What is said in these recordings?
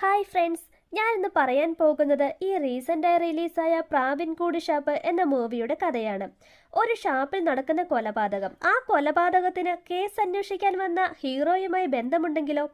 Hi friends ഞാൻ ഇന്ന് പറയാൻ പോകുന്നത് ഈ റീസെന്റായി റിലീസായ പ്രാവിൻകൂടി ഷാപ്പ് എന്ന മൂവിയുടെ കഥയാണ്. ഒരു ഷാപ്പിൽ നടക്കുന്ന കൊലപാതകം. ആ കൊലപാതകത്തിന് കേസ് അന്വേഷിക്കാൻ വന്ന ഹീറോയുമായി ബന്ധമുണ്ടെങ്കിലോ?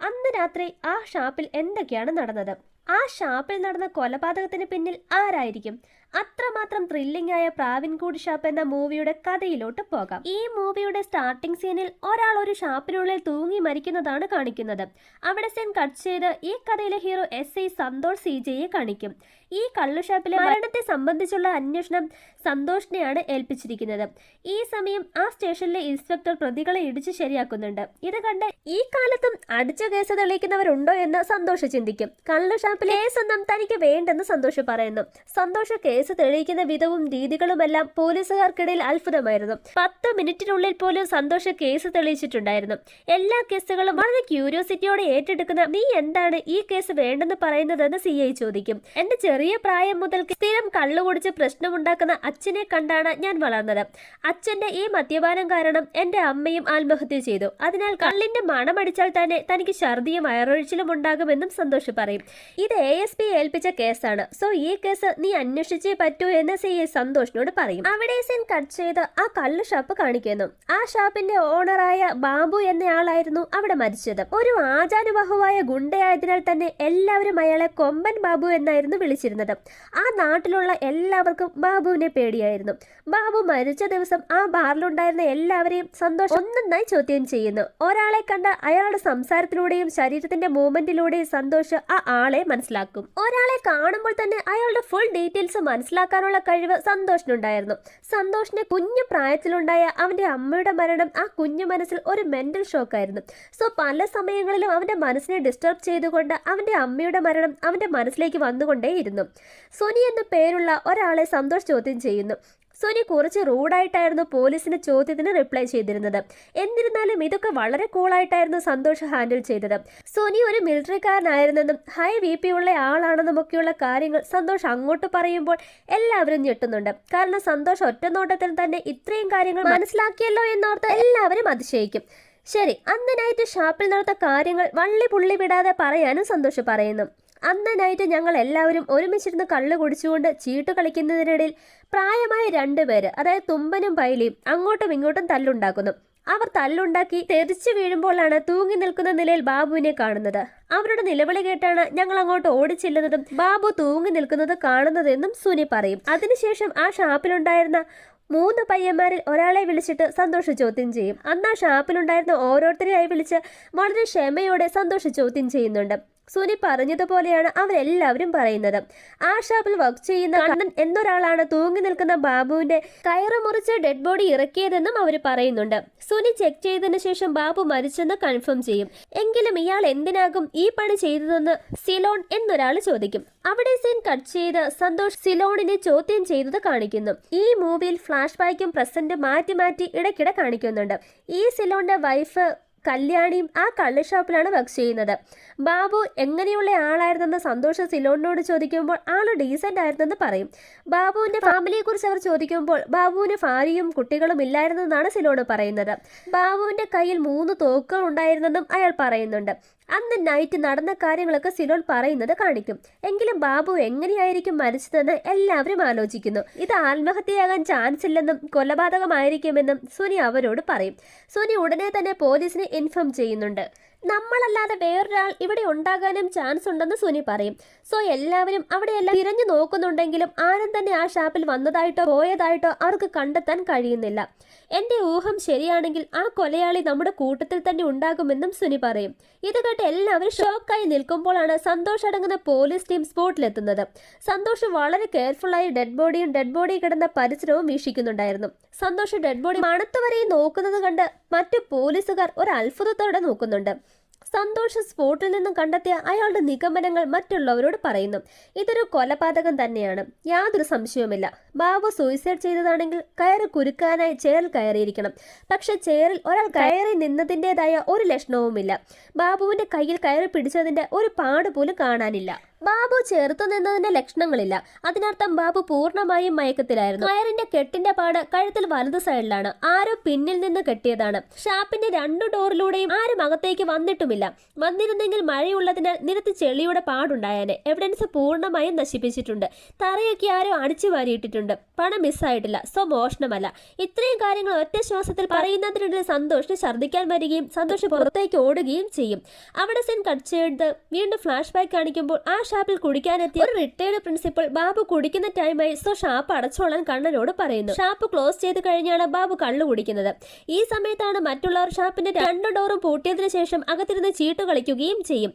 അന്ന് രാത്രി ആ ഷാപ്പിൽ എന്തൊക്കെയാണ് നടന്നത്? ആ ഷാപ്പിൽ നടന്ന കൊലപാതകത്തിന് പിന്നിൽ ആരായിരിക്കും? അത്രമാത്രം ത്രില്ലിംഗ് ആയ പ്രാവിൻകൂട് ഷാപ്പ് എന്ന മൂവിയുടെ കഥയിലോട്ട് പോകാം. ഈ മൂവിയുടെ സ്റ്റാർട്ടിംഗ് സീനിൽ ഒരാൾ ഒരു ഷാപ്പിനുള്ളിൽ തൂങ്ങി മരിക്കുന്നതാണ് കാണിക്കുന്നത്. അവിടെ സീൻ കട്ട് ചെയ്ത് ഈ കഥയിലെ hero S I Santosh C ജെയെ കാണിക്കും. ഈ കള്ളുഷാപ്പിലെ മരണത്തെ സംബന്ധിച്ചുള്ള അന്വേഷണം സന്തോഷിനെയാണ് ഏൽപ്പിച്ചിരിക്കുന്നത്. ഈ സമയം ആ സ്റ്റേഷനിലെ ഇൻസ്പെക്ടർ പ്രതികളെ ഇടിച്ച് ശരിയാക്കുന്നുണ്ട്. ഇത് കണ്ട് ഈ കാലത്തും അടിച്ച കേസ് തെളിയിക്കുന്നവരുണ്ടോ എന്ന് സന്തോഷ് ചിന്തിക്കും. കള്ളുഷാപ്പിലെ കേസൊന്നും തനിക്ക് വേണ്ടെന്ന് സന്തോഷ് പറയുന്നു. സന്തോഷ് കേസ് തെളിയിക്കുന്ന വിധവും രീതികളുമെല്ലാം പോലീസുകാർക്കിടയിൽ അത്ഭുതമായിരുന്നു. പത്ത് മിനിറ്റിനുള്ളിൽ പോലും സന്തോഷ് കേസ് തെളിയിച്ചിട്ടുണ്ടായിരുന്നു. എല്ലാ കേസുകളും വളരെ ക്യൂരിയോസിറ്റിയോടെ ഏറ്റെടുക്കുന്ന നീ എന്താണ് ഈ കേസ് വേണ്ടെന്ന് പറയുന്നതെന്ന് സി ഐ ചോദിക്കും. എന്റെ ചെറിയ പ്രായം മുതൽ സ്ഥിരം കള്ളു കുടിച്ച് പ്രശ്നമുണ്ടാക്കുന്ന അച്ഛനെ കണ്ടാണ് ഞാൻ വളർന്നത്. അച്ഛന്റെ ഈ മദ്യപാനം കാരണം എന്റെ അമ്മയും ആത്മഹത്യ ചെയ്തു. അതിനാൽ കള്ളിന്റെ മണമടിച്ചാൽ തന്നെ തനിക്ക് ഛർദിയും വയറൊഴിച്ചിലും ഉണ്ടാകുമെന്നും സന്തോഷ് പറയും. ഇത് എ എസ് പി ഏൽപ്പിച്ച കേസാണ്. സോ ഈ കേസ് നീ അന്വേഷിച്ചേ പറ്റൂ എന്ന് സി എ സന്തോഷിനോട് പറയും. അവിടെ സെൻ കട്ട് ചെയ്ത് ആ കള്ള് ഷാപ്പ് കാണിക്കുന്നു. ആ ഷാപ്പിന്റെ ഓണറായ ബാബു എന്നയാളായിരുന്നു അവിടെ മരിച്ചത്. ഒരു ആചാനുബാഹുവായ ഗുണ്ടയായതിനാൽ തന്നെ എല്ലാവരും അയാളെ കൊമ്പൻ ബാബു എന്നായിരുന്നു വിളിച്ചിരുന്നത്. ആ നാട്ടിലുള്ള എല്ലാവർക്കും ബാബുവിനെ പേടിയായിരുന്നു. ബാബു മരിച്ച ദിവസം ആ ബാറിലുണ്ടായിരുന്ന എല്ലാവരെയും സന്തോഷം ഒന്നൊന്നായി ചോദ്യം ചെയ്യുന്നു. ഒരാളെ കണ്ട അയാളുടെ സംസാരത്തിലൂടെയും ശരീരത്തിന്റെ മൂവ്മെന്റിലൂടെയും സന്തോഷ് ആ ആളെ മനസ്സിലാക്കും. ഒരാളെ കാണുമ്പോൾ തന്നെ അയാളുടെ ഫുൾ ഡീറ്റെയിൽസ് മനസ്സിലാക്കാനുള്ള കഴിവ് സന്തോഷിനുണ്ടായിരുന്നു. സന്തോഷിന്റെ കുഞ്ഞു പ്രായത്തിലുണ്ടായ അവന്റെ അമ്മയുടെ മരണം ആ കുഞ്ഞു മനസ്സിൽ ഒരു മെന്റൽ ഷോക്കായിരുന്നു സോ പല സമയങ്ങളിലും അവന്റെ മനസ്സിനെ ഡിസ്റ്റർബ് ചെയ്തുകൊണ്ട് അവന്റെ അമ്മയുടെ മരണം അവന്റെ മനസ്സിലേക്ക് വന്നുകൊണ്ടേയിരുന്നു. സുനി എന്ന പേരുള്ള ഒരാളെ സന്തോഷ് ചോദ്യം ചെയ്യുന്നു. സുനി കുറച്ച് റൂഡായിട്ടായിരുന്നു പോലീസിന്റെ ചോദ്യത്തിന് റിപ്ലൈ ചെയ്തിരുന്നത്. എന്നിരുന്നാലും ഇതൊക്കെ വളരെ കൂളായിട്ടായിരുന്നു സന്തോഷ് ഹാൻഡിൽ ചെയ്തത്. സുനി ഒരു മിലിറ്ററിക്കാരനായിരുന്നെന്നും ഹൈ വി പി ഉള്ള ആളാണെന്നും ഒക്കെയുള്ള കാര്യങ്ങൾ സന്തോഷ് അങ്ങോട്ട് പറയുമ്പോൾ എല്ലാവരും ഞെട്ടുന്നുണ്ട്. കാരണം സന്തോഷ് ഒറ്റ നോട്ടത്തിൽ തന്നെ ഇത്രയും കാര്യങ്ങൾ മനസ്സിലാക്കിയല്ലോ എന്നോർത്ത് എല്ലാവരും അതിശയിക്കും. ശരി അന്ന് നൈറ്റ് ഷാപ്പിൽ നടത്ത കാര്യങ്ങൾ വള്ളി പുള്ളി വിടാതെ പറയാനും സന്തോഷ് പറയുന്നു. അന്ന് നൈറ്റ് ഞങ്ങൾ എല്ലാവരും ഒരുമിച്ചിരുന്ന് കള്ള് കുടിച്ചുകൊണ്ട് ചീട്ട് കളിക്കുന്നതിനിടയിൽ പ്രായമായ രണ്ടുപേര് അതായത് തുമ്പനും പൈലിയും അങ്ങോട്ടും ഇങ്ങോട്ടും തല്ലുണ്ടാക്കുന്നു. അവർ തല്ലുണ്ടാക്കി തെറിച്ചു വീഴുമ്പോഴാണ് തൂങ്ങി നിൽക്കുന്ന നിലയിൽ ബാബുവിനെ കാണുന്നത്. അവരുടെ നിലവിളി കേട്ടാണ് ഞങ്ങൾ അങ്ങോട്ട് ഓടിച്ചെല്ലുന്നതും ബാബു തൂങ്ങി നിൽക്കുന്നത് കാണുന്നതെന്നും സുനി പറയും. അതിനുശേഷം ആ ഷാപ്പിലുണ്ടായിരുന്ന മൂന്ന് പയ്യന്മാരിൽ ഒരാളെ വിളിച്ചിട്ട് സന്തോഷ് ചോദ്യം ചെയ്യും. അന്ന് ആ ഷാപ്പിലുണ്ടായിരുന്ന ഓരോരുത്തരെയായി വിളിച്ച് വളരെ ക്ഷമയോടെ സന്തോഷ് ചോദ്യം ചെയ്യുന്നുണ്ട്. സുനി പറഞ്ഞതുപോലെയാണ് അവരെല്ലാവരും പറയുന്നത്. ആ ഷാപ്പിൽ വർക്ക് ചെയ്യുന്ന കണ്ണൻ എന്നൊരാളാണ് തൂങ്ങി നിൽക്കുന്ന ബാബുവിന്റെ കയറു മുറിച്ച് ഡെഡ് ബോഡി ഇറക്കിയതെന്നും അവർ പറയുന്നുണ്ട്. സുനി ചെക്ക് ചെയ്തതിന് ശേഷം ബാബു മരിച്ചെന്ന് കൺഫേം ചെയ്യും. എങ്കിലും ഇയാൾ എന്തിനാകും ഈ പണി ചെയ്തതെന്ന് സിലോൺ എന്നൊരാൾ ചോദിക്കും. അവിടെ സീൻ കട്ട് ചെയ്ത് സന്തോഷ് സിലോണിനെ ചോദ്യം ചെയ്തത് കാണിക്കുന്നു. ഈ മൂവിയിൽ ഫ്ലാഷ് ബാക്കും പ്രസന്റ് മാറ്റി മാറ്റി ഇടയ്ക്കിടെ കാണിക്കുന്നുണ്ട്. ഈ സിലോണിന്റെ വൈഫ് കല്യാണിയും ആ കള്ള് ഷോപ്പിലാണ് വർക്ക് ചെയ്യുന്നത്. ബാബു എങ്ങനെയുള്ള ആളായിരുന്നെന്ന് സന്തോഷ് സിലോണിനോട് ചോദിക്കുമ്പോൾ ആൾ ഡീസന്റ് ആയിരുന്നെന്ന് പറയും. ബാബുവിന്റെ ഫാമിലിയെ കുറിച്ച് അവർ ചോദിക്കുമ്പോൾ ബാബുവിന് ഭാര്യയും കുട്ടികളും ഇല്ലായിരുന്നെന്നാണ് സിലോണ് പറയുന്നത്. ബാബുവിന്റെ കയ്യിൽ മൂന്ന് തോക്കുകൾ ഉണ്ടായിരുന്നെന്നും അയാൾ പറയുന്നുണ്ട്. അന്ന് നൈറ്റ് നടന്ന കാര്യങ്ങളൊക്കെ സിനോൾ പറയുന്നത് കാണിക്കും. എങ്കിലും ബാബു എങ്ങനെയായിരിക്കും മരിച്ചതെന്ന് എല്ലാവരും ആലോചിക്കുന്നു. ഇത് ആത്മഹത്യയാകാൻ ചാൻസ് ഇല്ലെന്നും കൊലപാതകമായിരിക്കുമെന്നും സുനി അവരോട് പറയും. സുനി ഉടനെ തന്നെ പോലീസിനെ ഇൻഫോം ചെയ്യുന്നുണ്ട്. നമ്മളല്ലാതെ വേറൊരാൾ ഇവിടെ ഉണ്ടാകാനും ചാൻസ് ഉണ്ടെന്ന് സുനി പറയും. സോ എല്ലാവരും അവിടെയെല്ലാം തിരഞ്ഞു നോക്കുന്നുണ്ടെങ്കിലും ആരും തന്നെ ആ ഷാപ്പിൽ വന്നതായിട്ടോ പോയതായിട്ടോ അവർക്ക് കണ്ടെത്താൻ കഴിയുന്നില്ല. എന്റെ ഊഹം ശരിയാണെങ്കിൽ ആ കൊലയാളി നമ്മുടെ കൂട്ടത്തിൽ തന്നെ ഉണ്ടാകുമെന്നും സുനി പറയും. ഇത് കേട്ട് എല്ലാവരും ഷോക്കായി നിൽക്കുമ്പോഴാണ് സന്തോഷ് അടങ്ങുന്ന പോലീസ് ടീം സ്പോട്ടിലെത്തുന്നത്. സന്തോഷ് വളരെ കെയർഫുള്ളായി ഡെഡ് ബോഡിയും ഡെഡ് ബോഡി കിടന്ന പരിസരവും വീക്ഷിക്കുന്നുണ്ടായിരുന്നു. സന്തോഷ് ഡെഡ് ബോഡി മണത്തുവരെയും നോക്കുന്നത് കണ്ട് മറ്റു പോലീസുകാർ ഒരു അത്ഭുതത്തോടെ നോക്കുന്നുണ്ട്. സന്തോഷ് സ്പോട്ടിൽ നിന്നും കണ്ടെത്തിയ അയാളുടെ നിഗമനങ്ങൾ മറ്റുള്ളവരോട് പറയുന്നു. ഇതൊരു കൊലപാതകം തന്നെയാണ്. യാതൊരു സംശയവുമില്ല. ബാബു സൂയിസൈഡ് ചെയ്തതാണെങ്കിൽ കയറ് കുരുക്കാനായി ചെയറിൽ കയറിയിരിക്കണം. പക്ഷെ ചെയറിൽ ഒരാൾ കയറി നിന്നതിന്റെതായ ഒരു ലക്ഷണവുമില്ല. ബാബുവിന്റെ കയ്യിൽ കയറി പിടിച്ചതിന്റെ ഒരു പാട് പോലും കാണാനില്ല. ബാബു ചേർത്തു നിന്നതിന്റെ ലക്ഷണങ്ങളില്ല. അതിനർത്ഥം ബാബു പൂർണമായും മയക്കത്തിലായിരുന്നു. കയറിന്റെ കെട്ടിന്റെ പാട് കഴുത്തിൽ വലതു സൈഡിലാണ്. ആരോ പിന്നിൽ നിന്ന് കെട്ടിയതാണ്. ഷാപ്പിന്റെ രണ്ടു ഡോറിലൂടെയും ആരും അകത്തേക്ക് വന്നിട്ടുമില്ല. ഒന്നുമില്ല വന്നിരുന്നെങ്കിൽ മഴയുള്ളതിനാൽ നിരത്ത് ചെളിയുടെ പാടുണ്ടായേനെ. എവിഡൻസ് പൂർണമായും നശിപ്പിച്ചിട്ടുണ്ട്. തറയൊക്കെ ആരോ അടിച്ചു വാരിയിട്ടിട്ടുണ്ട്. പണം മിസ്സായിട്ടില്ല. സോ മോഷണമല്ല. ഇത്രയും കാര്യങ്ങൾ ഒറ്റ ശ്വാസത്തിൽ പറയുന്നതിനിടയിൽ സന്തോഷം ഛർദ്ദിക്കാൻ വരികയും സന്തോഷം പുറത്തേക്ക് ഓടുകയും ചെയ്യും. അവിടെ സെൻ കട്ട് ചെയ്ത് വീണ്ടും ഫ്ലാഷ് ബാക്ക് കാണിക്കുമ്പോൾ ആ ഷാപ്പിൽ കുടിക്കാനെത്തിയ ഒരു റിട്ടയർഡ് പ്രിൻസിപ്പൽ ബാബു കുടിക്കുന്ന ടൈമായി സോ ഷാപ്പ് അടച്ചോളാൻ കണ്ണനോട് പറയുന്നു. ഷാപ്പ് ക്ലോസ് ചെയ്ത് കഴിഞ്ഞാണ് ബാബു കള്ളു കുടിക്കുന്നത്. ഈ സമയത്താണ് മറ്റുള്ളവർ ഷാപ്പിന്റെ രണ്ട് ഡോറും പൂട്ടിയതിനു ശേഷം അകത്തിരുന്ന് ചീട്ട് കളിക്കുകയും ചെയ്യും.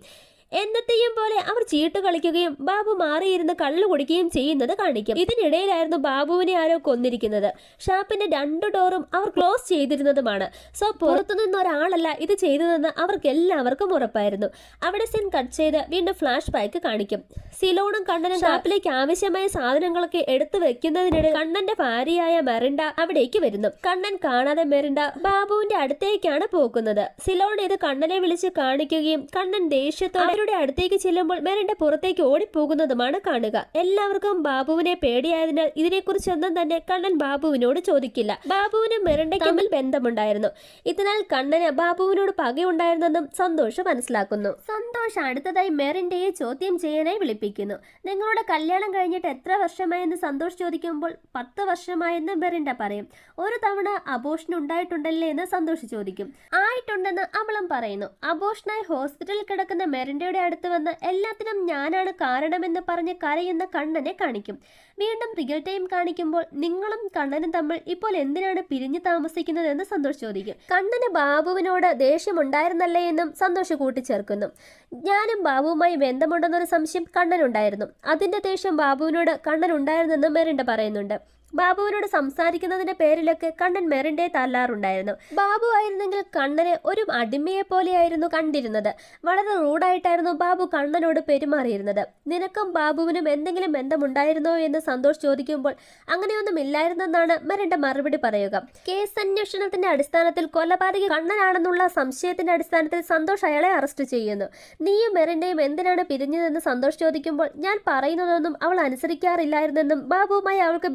എന്നത്തെയും പോലെ അവർ ചീട്ട് കളിക്കുകയും ബാബു മാറിയിരുന്ന് കള്ളു കുടിക്കുകയും ചെയ്യുന്നത് കാണിക്കും. ഇതിനിടയിലായിരുന്നു ബാബുവിനെ ആരോ കൊന്നിരിക്കുന്നത്. ഷാപ്പിന്റെ രണ്ടു ഡോറും അവർ ക്ലോസ് ചെയ്തിരുന്നതുമാണ്. സോ പുറത്തുനിന്ന് ഒരാളല്ല ഇത് ചെയ്തതെന്ന് അവർക്ക് എല്ലാവർക്കും ഉറപ്പായിരുന്നു. അവിടെ സെൻ കട്ട് ചെയ്ത് വീണ്ടും ഫ്ലാഷ് ബാക്ക് കാണിക്കും. സിലോണും കണ്ണനും ഷാപ്പിലേക്ക് ആവശ്യമായ സാധനങ്ങളൊക്കെ എടുത്തു വെക്കുന്നതിനിടെ കണ്ണന്റെ ഭാര്യയായ മെറിൻഡ അവിടേക്ക് വരുന്നു. കണ്ണൻ കാണാതെ മെറിൻഡ ബാബുവിന്റെ അടുത്തേക്കാണ് പോകുന്നത്. സിലോൺ ഇത് കണ്ണനെ വിളിച്ച് കാണിക്കുകയും കണ്ണൻ ദേഷ്യത്തോടെ അവരുടെ അടുത്തേക്ക് ചെല്ലുമ്പോൾ മെറിന്റെ പുറത്തേക്ക് ഓടിപ്പോകുന്നതുമാണ് കാണുക. എല്ലാവർക്കും ബാബുവിനെ പേടിയായതിനാൽ ഇതിനെക്കുറിച്ചൊന്നും തന്നെ കണ്ണൻ ബാബുവിനോട് ചോദിക്കില്ല. ബാബുവിനും മെറിന്റെ തമ്മിൽ ബന്ധമുണ്ടായിരുന്നു. ഇതിനാൽ കണ്ണന് ബാബുവിനോട് പകയുണ്ടായിരുന്നെന്നും സന്തോഷം മനസ്സിലാക്കുന്നു. സന്തോഷം അടുത്തതായി മെറിന്റെയെ ചോദ്യം ചെയ്യാനായി വിളിപ്പിക്കുന്നു. നിങ്ങളുടെ കല്യാണം കഴിഞ്ഞിട്ട് എത്ര വർഷമായെന്ന് സന്തോഷ് ചോദിക്കുമ്പോൾ പത്ത് വർഷമായെന്ന് മെറിൻഡ പറയും. ഒരു തവണ അബോഷൻ ഉണ്ടായിട്ടുണ്ടല്ലേ എന്ന് സന്തോഷ് ചോദിക്കും. ആയിട്ടുണ്ടെന്ന് അവളും പറയുന്നു. അബോഷനായി ഹോസ്പിറ്റലിൽ കിടക്കുന്ന മെറിൻഡയുടെ അടുത്ത് വന്ന് എല്ലാത്തിനും ഞാനാണ് കാരണമെന്ന് പറഞ്ഞ് കരയുന്ന കണ്ണനെ കാണിക്കും. വീണ്ടും റിയൽ ടൈം കാണിക്കുമ്പോൾ നിങ്ങളും കണ്ണനും തമ്മിൽ ഇപ്പോൾ എന്തിനാണ് പിരിഞ്ഞു താമസിക്കുന്നതെന്ന് സന്തോഷ് ചോദിക്കും. കണ്ണന് ബാബുവിനോട് ദേഷ്യമുണ്ടായിരുന്നല്ലേ എന്നും സന്തോഷ് കൂട്ടിച്ചേർക്കുന്നു. ഞാനും ബാബുവുമായി ബന്ധമുണ്ടെന്നൊരു സംശയം കണ്ണനുണ്ടായിരുന്നു. അതിന്റെ ദേഷ്യം ബാബുവിനോട് കണ്ണനുണ്ടായിരുന്നെന്നും മെറിൻഡ പറയുന്നുണ്ട്. ബാബുവിനോട് സംസാരിക്കുന്നതിന്റെ പേരിലൊക്കെ കണ്ണൻ മെറിന്റെ തല്ലാറുണ്ടായിരുന്നു. ബാബു ആയിരുന്നെങ്കിൽ കണ്ണനെ ഒരു അടിമയെ പോലെയായിരുന്നു കണ്ടിരുന്നത്. വളരെ റൂഡായിട്ടായിരുന്നു ബാബു കണ്ണനോട് പെരുമാറിയിരുന്നത്. നിനക്കും ബാബുവിനും എന്തെങ്കിലും ബന്ധമുണ്ടായിരുന്നോ എന്ന് സന്തോഷ് ചോദിക്കുമ്പോൾ അങ്ങനെയൊന്നും ഇല്ലായിരുന്നെന്നാണ് മെറിന്റെ മറുപടി പറയുക. കേസ് അന്വേഷണത്തിന്റെ അടിസ്ഥാനത്തിൽ കൊലപാതകി കണ്ണനാണെന്നുള്ള സംശയത്തിന്റെ അടിസ്ഥാനത്തിൽ സന്തോഷ് അയാളെ അറസ്റ്റ് ചെയ്യുന്നു. നീയും മെറിന്റെയും എന്തിനാണ് പിരിഞ്ഞതെന്ന് സന്തോഷ് ചോദിക്കുമ്പോൾ ഞാൻ പറയുന്നതൊന്നും അവൾ അനുസരിക്കാറില്ലായിരുന്നെന്നും ബാബുവുമായി അവൾക്ക്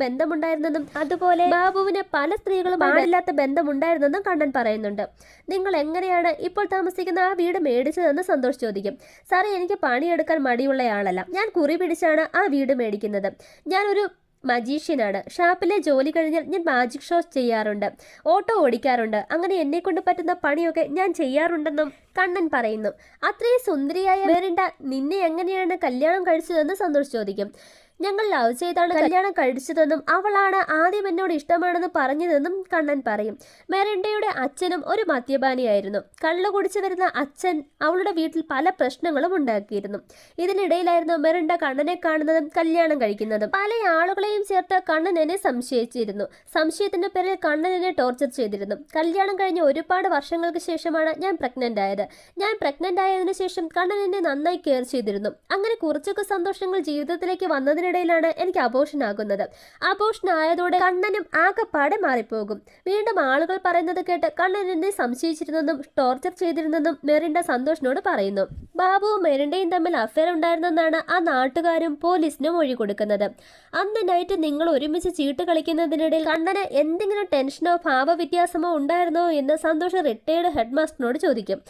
ബന്ധമുണ്ടായിരുന്നെന്നും അതുപോലെ ബാബുവിന് പല സ്ത്രീകളും പാടില്ലാത്ത ബന്ധമുണ്ടായിരുന്നെന്നും കണ്ണൻ പറയുന്നുണ്ട്. നിങ്ങൾ എങ്ങനെയാണ് ഇപ്പോൾ താമസിക്കുന്ന ആ വീട് മേടിച്ചതെന്ന് സന്തോഷ് ചോദിക്കും. സാറേ എനിക്ക് പണിയെടുക്കാൻ മടിയുള്ളയാളല്ല. ഞാൻ കുറി പിടിച്ചാണ് ആ വീട് മേടിക്കുന്നത്. ഞാനൊരു മജീഷ്യനാണ്. ഷാപ്പിലെ ജോലി കഴിഞ്ഞാൽ ഞാൻ മാജിക് ഷോസ് ചെയ്യാറുണ്ട്. ഓട്ടോ ഓടിക്കാറുണ്ട്. അങ്ങനെ എന്നെ കൊണ്ട് പറ്റുന്ന പണിയൊക്കെ ഞാൻ ചെയ്യാറുണ്ടെന്നും കണ്ണൻ പറയുന്നു. അത്രയും സുന്ദരിയായ വേറിണ്ട നിന്നെ എങ്ങനെയാണ് കല്യാണം കഴിച്ചതെന്ന് സന്തോഷ് ചോദിക്കും. ഞങ്ങൾ ലവ് ചെയ്താണ് കല്യാണം കഴിച്ചതെന്നും അവളാണ് ആദ്യം എന്നോട് ഇഷ്ടമാണെന്ന് പറഞ്ഞതെന്നും കണ്ണൻ പറയും. മെറിൻഡയുടെ അച്ഛനും ഒരു മദ്യപാനിയായിരുന്നു. കള്ളു കുടിച്ചു വരുന്ന അച്ഛൻ അവളുടെ വീട്ടിൽ പല പ്രശ്നങ്ങളും ഉണ്ടാക്കിയിരുന്നു. ഇതിനിടയിലായിരുന്നു മെറിൻഡ കണ്ണനെ കാണുന്നതും കല്യാണം കഴിക്കുന്നതും. പല ആളുകളെയും ചേർത്ത് കണ്ണൻ എന്നെ സംശയിച്ചിരുന്നു. സംശയത്തിന്റെ പേരിൽ കണ്ണൻ എന്നെ ടോർച്ചർ ചെയ്തിരുന്നു. കല്യാണം കഴിഞ്ഞ് ഒരുപാട് വർഷങ്ങൾക്ക് ശേഷമാണ് ഞാൻ പ്രഗ്നന്റ് ആയത്. ഞാൻ പ്രഗ്നന്റ് ആയതിനു ശേഷം കണ്ണൻ എന്നെ നന്നായി കെയർ ചെയ്തിരുന്നു. അങ്ങനെ കുറച്ചൊക്കെ സന്തോഷങ്ങൾ ജീവിതത്തിലേക്ക് വന്നതിനിടയിലാണ് എനിക്ക് അബോഷൻ ആകുന്നത്. അബോഷൻ ആയതോടെ കണ്ണനും ആകെപ്പാടെ മാറിപ്പോകും. വീണ്ടും ആളുകൾ പറയുന്നത് കേട്ട് കണ്ണനെ സംശയിച്ചിരുന്നെന്നും ടോർച്ചർ ചെയ്തിരുന്നെന്നും മെറിൻഡ സന്തോഷിനോട് പറയുന്നു. ബാബുവും മെറിൻഡയും തമ്മിൽ അഫയർ ഉണ്ടായിരുന്നെന്നാണ് ആ നാട്ടുകാരും പോലീസിനും മൊഴി കൊടുക്കുന്നത്. അന്ന് നൈറ്റ് നിങ്ങൾ ഒരുമിച്ച് ചീട്ട് കളിക്കുന്നതിനിടയിൽ കണ്ണന് എന്തെങ്കിലും ടെൻഷനോ ഭാവവ്യത്യാസമോ ഉണ്ടായിരുന്നോ എന്ന് സന്തോഷ് റിട്ടയർഡ് ഹെഡ് മാസ്റ്ററിനോട് ചോദിക്കും.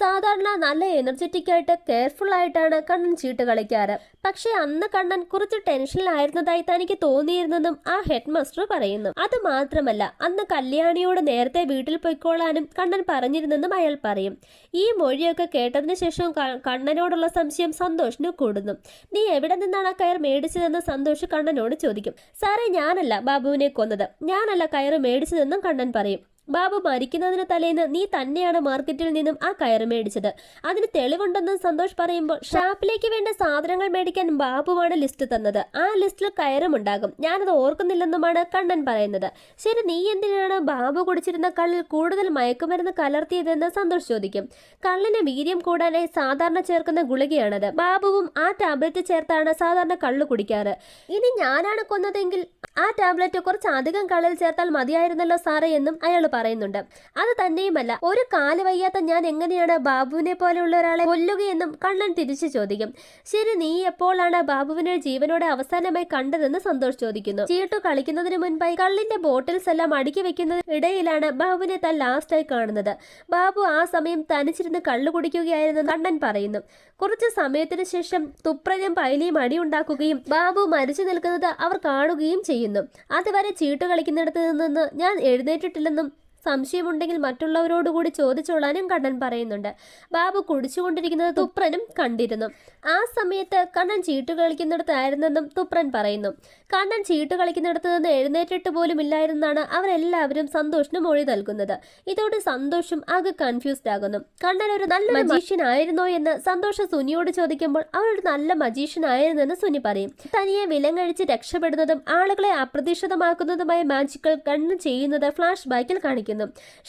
സാധാരണ നല്ല എനർജറ്റിക് ആയിട്ട് കെയർഫുൾ ആയിട്ടാണ് കണ്ണൻ ചീട്ട് കളിക്കാറ്. പക്ഷേ അന്ന് കണ്ണൻ കുറച്ച് ടെൻഷനിലായിരുന്നതായി തനിക്ക് തോന്നിയിരുന്നെന്നും ആ ഹെഡ് മാസ്റ്റർ പറയുന്നു. അത് മാത്രമല്ല അന്ന് കല്യാണിയോട് നേരത്തെ വീട്ടിൽ പോയിക്കോളാനും കണ്ണൻ പറഞ്ഞിരുന്നെന്നും അയാൾ പറയും. ഈ മൊഴിയൊക്കെ കേട്ടതിന് ശേഷം കണ്ണനോടുള്ള സംശയം സന്തോഷിന് കൂടുന്നു. നീ എവിടെ നിന്നാണ് ആ കയർ മേടിച്ചതെന്ന് സന്തോഷ് കണ്ണനോട് ചോദിക്കും. സാറേ ഞാനല്ല ബാബുവിനെ കൊന്നത്. ഞാനല്ല കയർ മേടിച്ചതെന്നും കണ്ണൻ പറയും. ബാബു മരിക്കുന്നതിന് തലേന്ന് നീ തന്നെയാണ് മാർക്കറ്റിൽ നിന്നും ആ കയറ് മേടിച്ചത്. അതിന് തെളിവുണ്ടെന്ന് സന്തോഷ് പറയുമ്പോൾ ഷാപ്പിലേക്ക് വേണ്ട സാധനങ്ങൾ മേടിക്കാൻ ബാബുവാണ് ലിസ്റ്റ് തന്നത്. ആ ലിസ്റ്റിൽ കയറും ഉണ്ടാകും ഞാനത് ഓർക്കുന്നില്ലെന്നുമാണ് കണ്ണൻ പറയുന്നത്. ശരി നീ എന്തിനാണ് ബാബു കുടിച്ചിരുന്ന കള്ളിൽ കൂടുതൽ മയക്കുമരുന്ന് കലർത്തിയതെന്ന് സന്തോഷ് ചോദിക്കും. കള്ളിന് വീര്യം കൂടാനായി സാധാരണ ചേർക്കുന്ന ഗുളികയാണത്. ബാബുവും ആ ടാബ്ലറ്റ് ചേർത്താണ് സാധാരണ കള്ളു കുടിക്കാറ്. ഇനി ഞാനാണ് കൊന്നതെങ്കിൽ ആ ടാബ്ലറ്റ് കുറച്ച് അധികം കള്ളിൽ ചേർത്താൽ മതിയായിരുന്നല്ലോ സാറേ എന്നും അയാൾ പറയുന്നുണ്ട്. അത് തന്നെയുമല്ല ഒരു കാൽ വയ്യാത്ത ഞാൻ എങ്ങനെയാണ് ബാബുവിനെ പോലെയുള്ള ഒരാളെ കൊല്ലുകയെന്നും കണ്ണൻ തിരിച്ചു ചോദിക്കും. ശരി നീ എപ്പോഴാണ് ബാബുവിനെ ജീവനോടെ അവസാനമായി കണ്ടതെന്ന് സന്തോഷ് ചോദിക്കുന്നു. ചീട്ടു കളിക്കുന്നതിന് മുൻപായി കള്ളിന്റെ ബോട്ടിൽസ് എല്ലാം അടുക്കി വെക്കുന്നതിന് ഇടയിലാണ് ബാബുവിനെ താൻ ലാസ്റ്റായി കാണുന്നത്. ബാബു ആ സമയം തനിച്ചിരുന്ന് കള്ളു കുടിക്കുകയായിരുന്നു കണ്ണൻ പറയുന്നു. കുറച്ച് സമയത്തിന് ശേഷം തുപ്രനും പൈലിയും അടിയുണ്ടാക്കുകയും ബാബു മരിച്ചു നിൽക്കുന്നത് അവർ കാണുകയും ചെയ്യുന്നു. അതുവരെ ചീട്ട് കളിക്കുന്നിടത്ത് നിന്ന് ഞാൻ എഴുന്നേറ്റിട്ടില്ലെന്നും സംശയമുണ്ടെങ്കിൽ മറ്റുള്ളവരോടുകൂടി ചോദിച്ചോളാനും കണ്ണൻ പറയുന്നുണ്ട്. ബാബു കുടിച്ചുകൊണ്ടിരിക്കുന്നത് തുപ്രനും കണ്ടിരുന്നു. ആ സമയത്ത് കണ്ണൻ ചീട്ട് കളിക്കുന്നിടത്തായിരുന്നെന്നും തുപ്രൻ പറയുന്നു. കണ്ണൻ ചീട്ട് കളിക്കുന്നിടത്ത് നിന്ന് എഴുന്നേറ്റിട്ട് പോലും ഇല്ലായിരുന്നാണ് അവരെല്ലാവരും സന്തോഷിന് മൊഴി നൽകുന്നത്. ഇതോടെ സന്തോഷം ആകെ കൺഫ്യൂസ്ഡ് ആകുന്നു. കണ്ണൻ ഒരു നല്ല മജീഷ്യൻ ആയിരുന്നോ എന്ന് സന്തോഷ സുനിയോട് ചോദിക്കുമ്പോൾ അവരൊരു നല്ല മജീഷ്യൻ ആയിരുന്നെന്ന് സുനി പറയും. തനിയെ വിലങ്ങഴിച്ച് രക്ഷപ്പെടുന്നതും ആളുകളെ അപ്രതീക്ഷിതമാക്കുന്നതുമായ മാജിക്കുകൾ കണ്ണൻ ചെയ്യുന്നത് ഫ്ലാഷ് ബാക്കിൽ കാണിക്കുന്നു.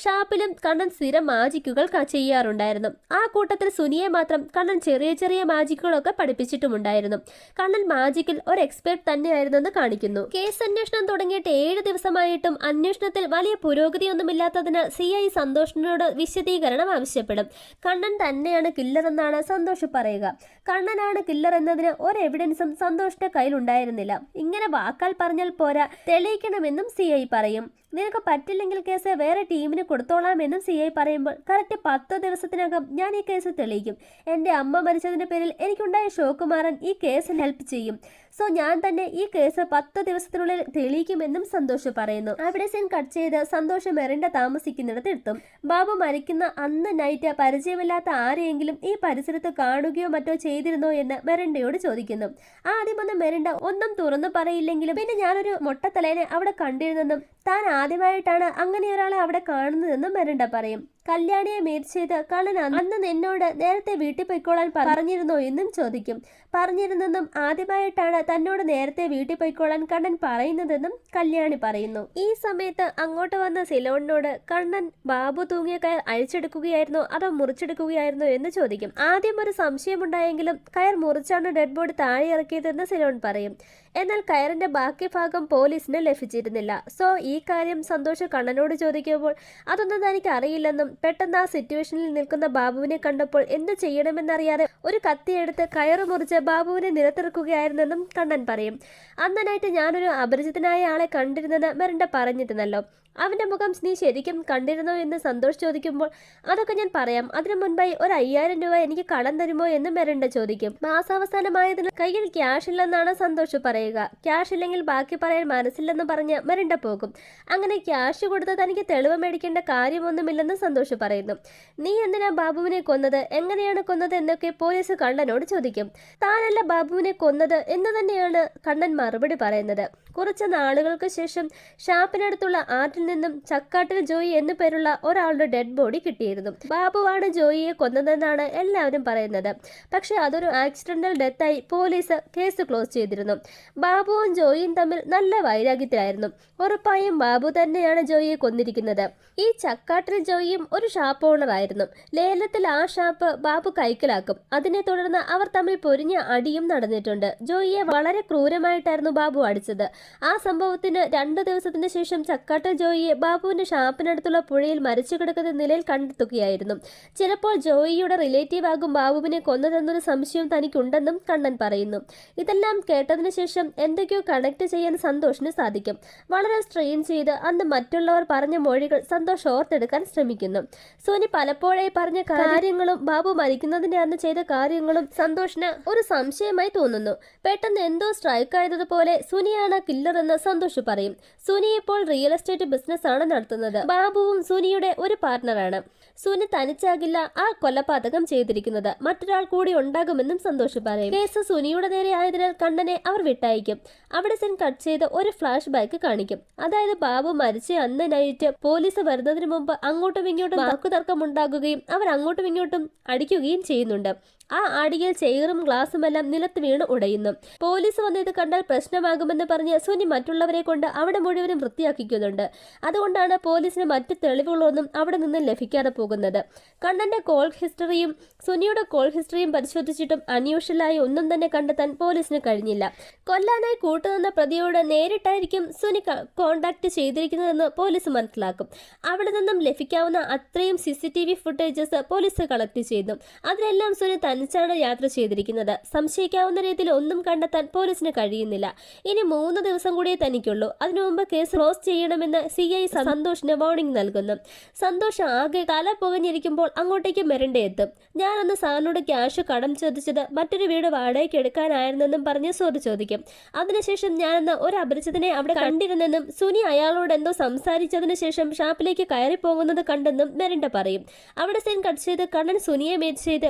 ഷാപ്പിലും കണ്ണൻ സ്ഥിരം മാജിക്കുകൾ ചെയ്യാറുണ്ടായിരുന്നു. ആ കൂട്ടത്തിൽ സുനിയെ മാത്രം കണ്ണൻ ചെറിയ ചെറിയ മാജിക്കുകളൊക്കെ പഠിപ്പിച്ചിട്ടുമുണ്ടായിരുന്നു. കണ്ണൻ മാജിക്കിൽ ഒരു എക്സ്പെർട്ട് തന്നെയായിരുന്നെന്ന് കാണിക്കുന്നു. കേസ് അന്വേഷണം തുടങ്ങിയിട്ട് ഏഴ് ദിവസമായിട്ടും അന്വേഷണത്തിൽ വലിയ പുരോഗതിയൊന്നുമില്ലാത്തതിനാൽ സി ഐ സന്തോഷിനോട് വിശദീകരണം ആവശ്യപ്പെടും. കണ്ണൻ തന്നെയാണ് കില്ലർ എന്നാണ് സന്തോഷ് പറയുക. കണ്ണനാണ് കില്ലർ എന്നതിന് ഒരു എവിഡൻസും സന്തോഷിന്റെ കയ്യിൽ ഉണ്ടായിരുന്നില്ല ഇങ്ങനെ വാക്കാൽ പറഞ്ഞാൽ പോരാ തെളിയിക്കണമെന്നും സി ഐ പറയും. നിനക്ക് പറ്റില്ലെങ്കിൽ കേസ് വേറെ ടീമിന് കൊടുത്തോളാമെന്നും സി ഐ പറയുമ്പോൾ കറക്റ്റ് പത്ത് ദിവസത്തിനകം ഞാൻ ഈ കേസ് തെളിയിക്കും. എന്റെ അമ്മ മരിച്ചതിന്റെ പേരിൽ എനിക്കുണ്ടായ ഷോക്ക് മാറാൻ ഈ കേസ് ഹെൽപ്പ് ചെയ്യും. സോ ഞാൻ തന്നെ ഈ കേസ് പത്ത് ദിവസത്തിനുള്ളിൽ തെളിയിക്കുമെന്നും സന്തോഷ് പറയുന്നു. അവിടെ സീൻ കട്ട് ചെയ്ത് സന്തോഷ് മെറിൻഡ താമസിക്കുന്നിടത്ത് എത്തും. ബാബു മരിക്കുന്ന അന്ന് നൈറ്റ് പരിചയമില്ലാത്ത ആരെയെങ്കിലും ഈ പരിസരത്ത് കാണുകയോ മറ്റോ ചെയ്തിരുന്നോ എന്ന് മെറിൻഡയോട് ചോദിക്കുന്നു. ആദ്യം ഒന്ന് മെറിൻഡ ഒന്നും തുറന്നു പറയില്ലെങ്കിലും പിന്നെ ഞാനൊരു മൊട്ടത്തലേനെ അവിടെ കണ്ടിരുന്നെന്നും താൻ ആദ്യമായിട്ടാണ് അങ്ങനെ ഒരാളെ അവിടെ കാണുന്നതെന്നും മെറിൻഡ പറയും. കല്യാണിയെ മീറ്റ് ചെയ്ത് കള്ളൻ അന്ന് നിന്നോട് നേരത്തെ വീട്ടിൽ പോയിക്കോളാൻ പറഞ്ഞിരുന്നോ എന്നും ചോദിക്കും. പറഞ്ഞിരുന്നെന്നും ആദ്യമായിട്ടാണ് തന്നോട് നേരത്തെ വീട്ടിൽ പോയിക്കോളാൻ കണ്ണൻ പറയുന്നതെന്നും കല്യാണി പറയുന്നു. ഈ സമയത്ത് അങ്ങോട്ട് വന്ന സിലോണിനോട് കണ്ണൻ ബാബു തൂങ്ങിയ കയർ അഴിച്ചെടുക്കുകയായിരുന്നോ അതോ മുറിച്ചെടുക്കുകയായിരുന്നോ എന്ന് ചോദിക്കും. ആദ്യം ഒരു സംശയമുണ്ടായെങ്കിലും കയർ മുറിച്ചാണ് ഡെഡ് ബോഡി താഴെ ഇറക്കിയതെന്ന് സിലോൺ പറയും. എന്നാൽ കയറിന്റെ ബാക്കി ഭാഗം പോലീസിന് ലഭിച്ചിരുന്നില്ല. സോ ഈ കാര്യം സന്തോഷ് കണ്ണനോട് ചോദിക്കുമ്പോൾ അതൊന്നും തനിക്ക് അറിയില്ലെന്നും പെട്ടെന്ന് ആ സിറ്റുവേഷനിൽ നിൽക്കുന്ന ബാബുവിനെ കണ്ടപ്പോൾ എന്ത് ചെയ്യണമെന്നറിയാതെ ഒരു കത്തിയെടുത്ത് കയറു മുറിച്ച് ബാബുവിനെ നിലത്തിറക്കുകയായിരുന്നെന്നും കണ്ണൻ പറയും. അന്നനായിട്ട് ഞാനൊരു അപരിചിതനായ ആളെ കണ്ടിരുന്നെന്ന് മെറിൻഡ പറഞ്ഞിരുന്നല്ലോ. അവന്റെ മുഖം നീ ശരിക്കും കണ്ടിരുന്നോ എന്ന് സന്തോഷ് ചോദിക്കുമ്പോൾ അതൊക്കെ ഞാൻ പറയാം. അതിനു മുൻപായി ഒരു അയ്യായിരം രൂപ എനിക്ക് കടം തരുമോ എന്ന് മെരണ്ട ചോദിക്കും. മാസാവസാനമായതിന് കയ്യിൽ ക്യാഷ് ഇല്ലെന്നാണ് സന്തോഷ് പറയുക. ക്യാഷ് ഇല്ലെങ്കിൽ ബാക്കി പറയാൻ മനസ്സില്ലെന്ന് പറഞ്ഞ് മെരണ്ട പോകും. അങ്ങനെ ക്യാഷ് കൊടുത്ത് തനിക്ക് തെളിവ് മേടിക്കേണ്ട കാര്യമൊന്നുമില്ലെന്ന് സന്തോഷ് പറയുന്നു. നീ എന്തിനാ ബാബുവിനെ കൊന്നത്? എങ്ങനെയാണ് കൊന്നത്? എന്നൊക്കെ പോലീസ് കണ്ണനോട് ചോദിക്കും. താനല്ല ബാബുവിനെ കൊന്നത് എന്ന് തന്നെയാണ് കണ്ണൻ മറുപടി പറയുന്നത്. കുറച്ച് നാളുകൾക്ക് ശേഷം ഷാപ്പിനടുത്തുള്ള ആറ്റിൽ നിന്നും ചക്കാട്ടിൽ ജോയി എന്നു പേരുള്ള ഒരാളുടെ ഡെഡ് ബോഡി കിട്ടിയിരുന്നു. ബാബുവാണ് ജോയിയെ കൊന്നതെന്നാണ് എല്ലാവരും പറയുന്നത്. പക്ഷെ അതൊരു ആക്സിഡന്റൽ ഡെത്തായി പോലീസ് കേസ് ക്ലോസ് ചെയ്തിരുന്നു. ബാബുവും ജോയിയും തമ്മിൽ നല്ല വൈരാഗ്യത്തിലായിരുന്നു. ഉറപ്പായും ബാബു തന്നെയാണ് ജോയിയെ കൊന്നിരിക്കുന്നത്. ഈ ചക്കാട്ടിൽ ജോയിയും ഒരു ഷാപ്പ് ഓണറായിരുന്നു ലേലത്തിൽ ആ ഷാപ്പ് ബാബു കൈക്കലാക്കും. അതിനെ തുടർന്ന് അവർ തമ്മിൽ പൊരിഞ്ഞ അടിയും നടന്നിട്ടുണ്ട്. ജോയിയെ വളരെ ക്രൂരമായിട്ടായിരുന്നു ബാബു അടിച്ചത്. ആ സംഭവത്തിന് രണ്ടു ദിവസത്തിന് ശേഷം ചക്കാട്ട ജോയിയെ ബാബുവിന്റെ ഷാപ്പിനടുത്തുള്ള പുഴയിൽ മരിച്ചു കിടക്കുന്ന നിലയിൽ കണ്ടെത്തുകയായിരുന്നു. ചിലപ്പോൾ ജോയിയുടെ റിലേറ്റീവ് ആകും ബാബുവിനെ കൊന്നതെന്നൊരു സംശയം തനിക്കുണ്ടെന്നും കണ്ണൻ പറയുന്നു. ഇതെല്ലാം കേട്ടതിന് ശേഷം എന്തൊക്കെയോ കണക്ട് ചെയ്യാൻ സന്തോഷിന് സാധിക്കും. വളരെ സ്ട്രെയിൻ ചെയ്ത് അന്ന് മറ്റുള്ളവർ പറഞ്ഞ മൊഴികൾ സന്തോഷ് ഓർത്തെടുക്കാൻ ശ്രമിക്കുന്നു. സോനി പലപ്പോഴായി പറഞ്ഞ കാര്യങ്ങളും ബാബു മരിക്കുന്നതിന്റെ അന്ന് ചെയ്ത കാര്യങ്ങളും സന്തോഷിന് ഒരു സംശയമായി തോന്നുന്നു. പെട്ടെന്ന് എന്തോ സ്ട്രൈക്ക് ആയതുപോലെ സുനിയാണ് കില്ലർ എന്ന് സന്തോഷ് പറയും. സുനി ഇപ്പോൾ റിയൽ എസ്റ്റേറ്റ് ബിസിനസ് ആണ് നടത്തുന്നത്. ബാബുവും സുനിയുടെ ഒരു പാർട്ണറാണ് സുനി തനിച്ചാകില്ല ആ കൊലപാതകം ചെയ്തിരിക്കുന്നത്. മറ്റൊരാൾ കൂടി ഉണ്ടാകുമെന്നും സന്തോഷ് പറയും. കേസ് സുനിയുടെ നേരെ ആയതിനാൽ കണ്ണനെ അവർ വിട്ടയക്കും. അവിടെ സെൻ കട്ട് ചെയ്ത് ഒരു ഫ്ലാഷ് ബാക്ക് കാണിക്കും. അതായത് ബാബു മരിച്ച അന്ന് നൈറ്റ് പോലീസ് വരുന്നതിന് മുമ്പ് അങ്ങോട്ടും ഇങ്ങോട്ടും വാക്കുതർക്കം ഉണ്ടാകുകയും അവർ അങ്ങോട്ടും ഇങ്ങോട്ടും അടിക്കുകയും ചെയ്യുന്നുണ്ട്. ആ അടിയിൽ ചെയറും ഗ്ലാസുമെല്ലാം നിലത്ത് വീണ് ഉടയുന്നു. പോലീസ് വന്നത് കണ്ടാൽ പ്രശ്നമാകുമെന്ന് പറഞ്ഞ് സുനി മറ്റുള്ളവരെ കൊണ്ട് അവിടെ മുഴുവനും വൃത്തിയാക്കിക്കുന്നുണ്ട്. അതുകൊണ്ടാണ് പോലീസിന് മറ്റ് തെളിവുകളൊന്നും അവിടെ നിന്ന് ലഭിക്കാതെ പോകുന്നത്. കണ്ണന്റെ കോൾ ഹിസ്റ്ററിയും സുനിയുടെ കോൾ ഹിസ്റ്ററിയും പരിശോധിച്ചിട്ടും അൺയൂഷ്വലായി ഒന്നും തന്നെ കണ്ടെത്താൻ പോലീസിന് കഴിഞ്ഞില്ല. കൊല്ലാനായി കൂട്ടുനിന്ന പ്രതിയോട് നേരിട്ടായിരിക്കും സുനി കോണ്ടാക്ട് ചെയ്തിരിക്കുന്നതെന്ന് പോലീസ് മനസ്സിലാക്കും. അവിടെ നിന്നും ലഭിക്കാവുന്ന അത്രയും C C T V footages police collect ചെയ്യുന്നു. അതിലെല്ലാം സുനി തനിച്ചാണ് യാത്ര ചെയ്തിരിക്കുന്നത്. സംശയിക്കാവുന്ന രീതിയിൽ ഒന്നും കണ്ടെത്താൻ പോലീസിന് കഴിയുന്നില്ല. ഇനി മൂന്ന് ദിവസം കൂടിയേ തനിക്കുള്ളൂ. അതിനു മുമ്പ് കേസ് ക്ലോസ് ചെയ്യണമെന്ന് സി ഐ സന്തോഷിന് വാർണിംഗ് നൽകുന്നു. സന്തോഷ് ആകെ തല പുകഞ്ഞിരിക്കുമ്പോൾ അങ്ങോട്ടേക്ക് മെരണ്ട എത്തും. ഞാനന്ന് സാറിനോട് ക്യാഷ് കടം ചോദിച്ചത് മറ്റൊരു വീട് വാടകയ്ക്ക് എടുക്കാനായിരുന്നെന്നും പറഞ്ഞ് സോറി ചോദിക്കും. അതിനുശേഷം ഞാനന്ന് ഒരു അപരിചിതനെ അവിടെ കണ്ടിരുന്നെന്നും സുനി അയാളോട് എന്തോ സംസാരിച്ചതിന് ശേഷം ഷാപ്പിലേക്ക് കയറി പോകുന്നത് കണ്ടെന്നും മെരണ്ട പറയും. അവിടെ സീൻ കട്ട് ചെയ്ത് കണ്ണൻ സുനിയെ മേച്ച് ചെയ്ത്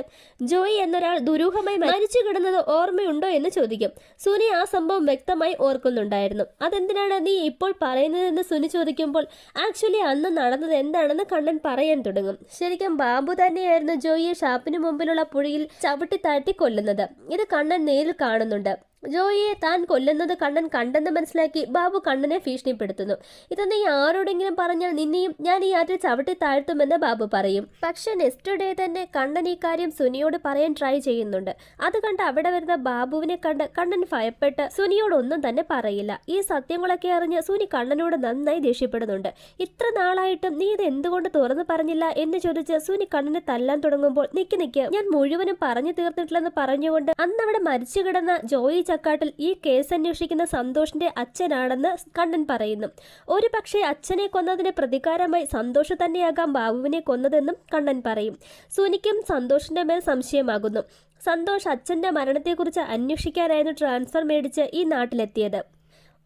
ജോയി എന്നൊരാൾ ദുരൂഹമായി മരിച്ചു കിടന്നത് ഓർമ്മയുണ്ടോ എന്ന് ചോദിക്കും. സുനി ആ സംഭവം വ്യക്തമായി ഓർക്കുന്നുണ്ടായിരുന്നു. അതെന്തിനാണ് നീ ഇപ്പോൾ പറയുന്നതെന്ന് സുനി ചോദിക്കുമ്പോൾ ആക്ച്വലി അന്ന് നടന്നത് എന്താണെന്ന് കണ്ണൻ പറയാൻ തുടങ്ങും. ശരിക്കും ബാബു തന്നെയായിരുന്നു ജോയിയെ ഷാപ്പിന് മുമ്പിലുള്ള പുഴയിൽ ചവിട്ടി താഴ്ത്തി കൊല്ലുന്നത് ഇത് കണ്ണൻ നേരിൽ കാണുന്നുണ്ട്. ജോയിയെ താൻ കൊല്ലുന്നത് കണ്ണൻ കണ്ടെന്ന് മനസ്സിലാക്കി ബാബു കണ്ണനെ ഭീഷണിപ്പെടുത്തുന്നു. ഇത് നീ ആരോടെങ്കിലും പറഞ്ഞാൽ നിന്നെയും ഞാൻ ഈ ആറ്റിൽ ചവിട്ടി താഴ്ത്തുമെന്ന് ബാബു പറയും. പക്ഷെ നെക്സ്റ്റ് ഡേ തന്നെ കണ്ണൻ ഈ കാര്യം സുനിയോട് പറയാൻ ട്രൈ ചെയ്യുന്നുണ്ട്. അത് കണ്ട് അവിടെ വരുന്ന ബാബുവിനെ കണ്ട് കണ്ണൻ ഭയപ്പെട്ട് സുനിയോട് ഒന്നും തന്നെ പറയില്ല. ഈ സത്യങ്ങളൊക്കെ അറിഞ്ഞ് സുനി കണ്ണനോട് നന്നായി ദേഷ്യപ്പെടുന്നുണ്ട്. ഇത്ര നാളായിട്ടും നീ ഇത് എന്തുകൊണ്ട് തുറന്നു പറഞ്ഞില്ല എന്ന് ചോദിച്ച് സുനി കണ്ണനെ തല്ലാൻ തുടങ്ങുമ്പോൾ നിക്ക് നിക്ക് ഞാൻ മുഴുവനും പറഞ്ഞു തീർത്തിട്ടില്ലെന്ന് പറഞ്ഞുകൊണ്ട് അന്നവിടെ മരിച്ചു കിടന്ന ജോയി ചക്കാട്ടിൽ ഈ കേസ് അന്വേഷിക്കുന്ന സന്തോഷിന്റെ അച്ഛനാണെന്ന് കണ്ണൻ പറയുന്നു. ഒരു പക്ഷേ അച്ഛനെ കൊന്നതിന് പ്രതികാരമായി സന്തോഷ് തന്നെയാകാം ബാബുവിനെ കൊന്നതെന്നും കണ്ണൻ പറയും. സുനിക്കും സന്തോഷിന്റെ മേൽ സംശയമാകുന്നു. സന്തോഷ് അച്ഛന്റെ മരണത്തെക്കുറിച്ച് അന്വേഷിക്കാനായിരുന്നു ട്രാൻസ്ഫർ മേടിച്ച് ഈ നാട്ടിലെത്തിയത്.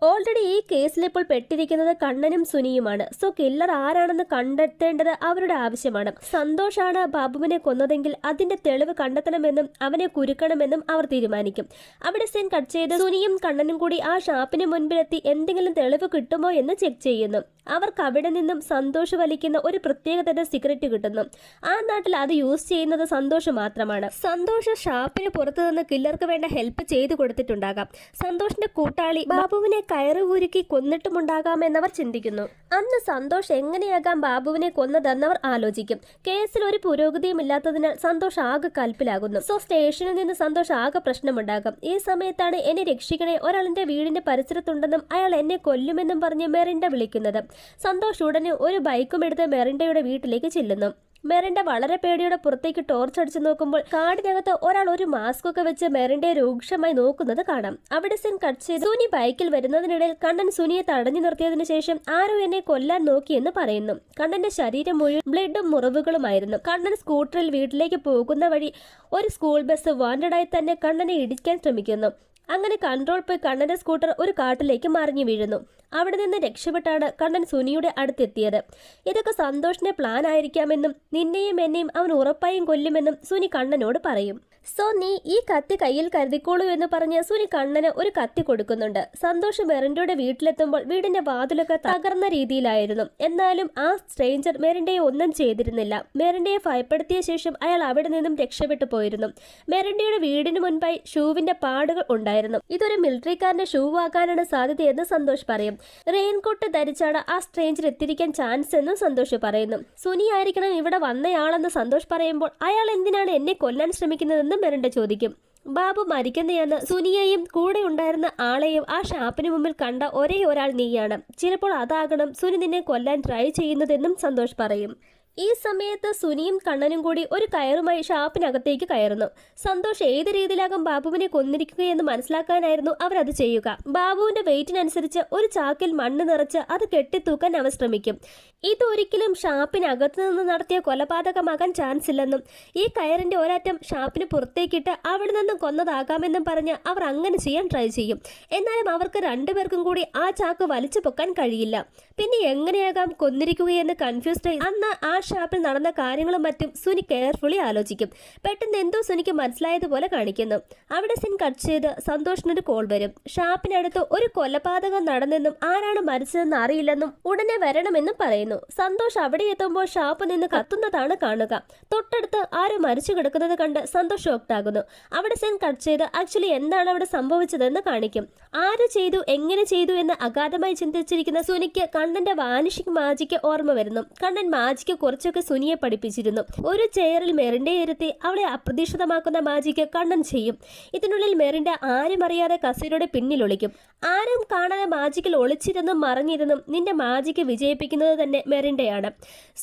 ഓൾറെഡി ഈ കേസിൽ ഇപ്പോൾ പെട്ടിരിക്കുന്നത് കണ്ണനും സുനിയുമാണ്. സോ കില്ലർ ആരാണെന്ന് കണ്ടെത്തേണ്ടത് അവരുടെ ആവശ്യമാണ്. സന്തോഷാണ് ബാബുവിനെ കൊന്നതെങ്കിൽ അതിന്റെ തെളിവ് കണ്ടെത്തണമെന്നും അവനെ കുരുക്കണമെന്നും അവർ തീരുമാനിക്കും. അവിടെ സെൻ കട്ട് ചെയ്ത് സുനിയും കണ്ണനും കൂടി ആ ഷാപ്പിന് മുൻപിലെത്തി എന്തെങ്കിലും തെളിവ് കിട്ടുമോ എന്ന് ചെക്ക് ചെയ്യുന്നു. അവർക്ക് അവിടെ നിന്നും സന്തോഷം വലിക്കുന്ന ഒരു പ്രത്യേകതരം സിഗരറ്റ് കിട്ടുന്നു. ആ നാട്ടിൽ അത് യൂസ് ചെയ്യുന്നത് സന്തോഷം മാത്രമാണ്. സന്തോഷ് ഷാപ്പിന് പുറത്തു നിന്ന് കില്ലർക്ക് വേണ്ട ഹെൽപ്പ് ചെയ്തു കൊടുത്തിട്ടുണ്ടാകാം. സന്തോഷിന്റെ കൂട്ടാളി ബാബുവിനെ കയറ് ഉരുക്കി കൊന്നിട്ടുമുണ്ടാകാമെന്നവർ ചിന്തിക്കുന്നു. അന്ന് സന്തോഷ് എങ്ങനെയാകാം ബാബുവിനെ കൊന്നതെന്നവർ ആലോചിക്കും. കേസിൽ ഒരു പുരോഗതിയും ഇല്ലാത്തതിനാൽ സന്തോഷ് ആകെ കൽപ്പിലാകുന്നു. സോ സ്റ്റേഷനിൽ നിന്ന് സന്തോഷ് ആകെ പ്രശ്നമുണ്ടാകും. ഈ സമയത്താണ് എന്നെ രക്ഷിക്കണേ ഒരാൾ എന്റെ വീടിന്റെ പരിസരത്തുണ്ടെന്നും അയാൾ എന്നെ കൊല്ലുമെന്നും പറഞ്ഞ് മെറിൻഡ വിളിക്കുന്നത്. സന്തോഷ് ഉടനെ ഒരു ബൈക്കും എടുത്ത് മെറിൻഡയുടെ വീട്ടിലേക്ക് ചെല്ലുന്നു. മെറിൻഡ വളരെ പേടിയോടെ പുറത്തേക്ക് ടോർച്ച് അടിച്ചു നോക്കുമ്പോൾ കാടിനകത്ത് ഒരാൾ ഒരു മാസ്ക് ഒക്കെ വെച്ച് മെറിന്റെ രൂക്ഷമായി നോക്കുന്നത് കാണാം. അവിടെ സിൻ കട്ട് ചെയ്ത് സുനി ബൈക്കിൽ വരുന്നതിനിടയിൽ കണ്ണൻ സുനിയെ തടഞ്ഞു നിർത്തിയതിനു ശേഷം ആരോ എന്നെ കൊല്ലാൻ നോക്കിയെന്ന് പറയുന്നു. കണ്ണന്റെ ശരീരം മുഴുവൻ ബ്ലഡും മുറിവുകളുമായിരുന്നു. കണ്ണൻ സ്കൂട്ടറിൽ വീട്ടിലേക്ക് പോകുന്ന വഴി ഒരു സ്കൂൾ ബസ് വാണ്ടഡായി തന്നെ കണ്ണനെ ഇടിക്കാൻ ശ്രമിക്കുന്നു. അങ്ങനെ കൺട്രോൾ പോയി കണ്ണന്റെ സ്കൂട്ടർ ഒരു കാട്ടിലേക്ക് മറിഞ്ഞു വീഴുന്നു. അവിടെ നിന്ന് രക്ഷപ്പെട്ടാണ് കണ്ണൻ സുനിയുടെ അടുത്തെത്തിയത്. ഇതൊക്കെ സന്തോഷിന്റെ പ്ലാൻ ആയിരിക്കാമെന്നും നിന്നെയും എന്നെയും അവൻ ഉറപ്പായും കൊല്ലുമെന്നും സുനി കണ്ണനോട് പറയും. സോ നീ ഈ കത്തി കയ്യിൽ കരുതിക്കോളൂ എന്ന് പറഞ്ഞ് സുനി കണ്ണന് ഒരു കത്തി കൊടുക്കുന്നുണ്ട്. സന്തോഷ് മെറിൻഡയുടെ വീട്ടിലെത്തുമ്പോൾ വീടിന്റെ വാതിലൊക്കെ തകർന്ന രീതിയിലായിരുന്നു. എന്നാലും ആ സ്ട്രേഞ്ചർ മെറിൻഡയെ ഒന്നും ചെയ്തിരുന്നില്ല. മെറിൻഡയെ ഭയപ്പെടുത്തിയ ശേഷം അയാൾ അവിടെ നിന്നും രക്ഷപ്പെട്ടു പോയിരുന്നു. മെറിൻഡയുടെ വീടിന് മുൻപായി ഷൂവിന്റെ പാടുകൾ ഉണ്ടായിരുന്നു. ഇതൊരു മിലിറ്ററിക്കാരന്റെ ഷൂ ആകാനാണ് സാധ്യതയെന്ന് സന്തോഷ് പറയും. റെയിൻകോട്ട് ധരിച്ചാണ് ആ സ്ട്രേഞ്ചർ എത്തിരിക്കാൻ ചാൻസ് എന്നും സന്തോഷ് പറയുന്നു. സുനി ആയിരിക്കണം ഇവിടെ വന്നയാളെന്ന് സന്തോഷ് പറയുമ്പോൾ അയാൾ എന്തിനാണ് എന്നെ കൊല്ലാൻ ശ്രമിക്കുന്നതെന്ന് മെറിൻഡ ചോദിക്കും. ബാബു മരിക്കുന്നതെന്ന് സുനിയെയും കൂടെ ഉണ്ടായിരുന്ന ആളെയും ആ ഷാപ്പിന് മുമ്പിൽ കണ്ട ഒരേ ഒരാൾ നീയാണ്. ചിലപ്പോൾ അതാകണം സുനി നിന്നെ കൊല്ലാൻ ട്രൈ ചെയ്യുന്നതെന്നും സന്തോഷ് പറയും. ഈ സമയത്ത് സുനിയും കണ്ണനും കൂടി ഒരു കയറുമായി ഷാപ്പിനകത്തേക്ക് കയറുന്നു. സന്തോഷ് ഏത് രീതിയിലാകും ബാബുവിനെ കൊന്നിരിക്കുകയെന്ന് മനസ്സിലാക്കാനായിരുന്നു അവർ അത് ചെയ്യുക. ബാബുവിന്റെ വെയിറ്റിനനുസരിച്ച് ഒരു ചാക്കിൽ മണ്ണ് നിറച്ച് അത് കെട്ടിത്തൂക്കാൻ അവർ ശ്രമിക്കും. ഇതൊരിക്കലും ഷാപ്പിനകത്ത് നിന്ന് നടത്തിയ കൊലപാതകമാകാൻ ചാൻസ് ഇല്ലെന്നും ഈ കയറിന്റെ ഒരറ്റം ഷാപ്പിന് പുറത്തേക്കിട്ട് അവിടെ നിന്നും കൊന്നതാകാമെന്നും പറഞ്ഞ് അവർ അങ്ങനെ ചെയ്യാൻ ട്രൈ ചെയ്യും. എന്നാലും അവർക്ക് രണ്ടുപേർക്കും കൂടി ആ ചാക്ക് വലിച്ചു പൊക്കാൻ കഴിയില്ല. പിന്നെ എങ്ങനെയാകാം കൊന്നിരിക്കുകയെന്ന് കൺഫ്യൂസ്ഡായി അന്ന് ആ ഷാപ്പിൽ നടന്ന കാര്യങ്ങളും മറ്റും സുനി കെയർഫുള്ളി ആലോചിക്കും. പെട്ടെന്ന് എന്തോ സുനിക്ക് മനസ്സിലായതുപോലെ കാണിക്കുന്നു. അവിടെ സിൻ കട്ട് ചെയ്ത് സന്തോഷിനൊരു കോൾ വരും. ഷാപ്പിനടുത്ത് ഒരു കൊലപാതകം നടന്നെന്നും ആരാണ് മരിച്ചതെന്ന് അറിയില്ലെന്നും ഉടനെ വരണമെന്നും പറയുന്നു. സന്തോഷ് അവിടെ എത്തുമ്പോൾ ഷാപ്പ് നിന്ന് കത്തുന്നതാണ് കാണുക. തൊട്ടടുത്ത് ആരോ മരിച്ചു കിടക്കുന്നത് കണ്ട് സന്തോഷ് ഒക്ടാകുന്നു അവിടെ സെൻ കട്ട് ചെയ്ത് ആക്ച്വലി എന്താണ് അവിടെ സംഭവിച്ചതെന്ന് കാണിക്കും. ആര് ചെയ്തു എങ്ങനെ ചെയ്തു എന്ന് അഗാധമായി ചിന്തിച്ചിരിക്കുന്ന സുനിക്ക് കണ്ണന്റെ വാനിഷിക് മാജിക്ക് ഓർമ്മ വരുന്നു. കണ്ണൻ മാജിക്ക് കുറച്ചൊക്കെ സുനിയെ പഠിപ്പിച്ചിരുന്നു. ഒരു ചെയറിൽ മെറിന്റെ ഇരുത്തി അവളെ അപ്രതീക്ഷിതമാക്കുന്ന മാജിക്ക് കണ്ണൻ ചെയ്യും. ഇതിനുള്ളിൽ മെറിന്റെ ആരും അറിയാതെ കസീരയുടെ പിന്നിലൊളിക്കും ആരും കാണാതെ മാജിക്കിൽ ഒളിച്ചിരുന്നും മറഞ്ഞിരുന്നും നിന്റെ മാജിക്ക് വിജയിപ്പിക്കുന്നത് തന്നെ മെറിന്റെയാണ്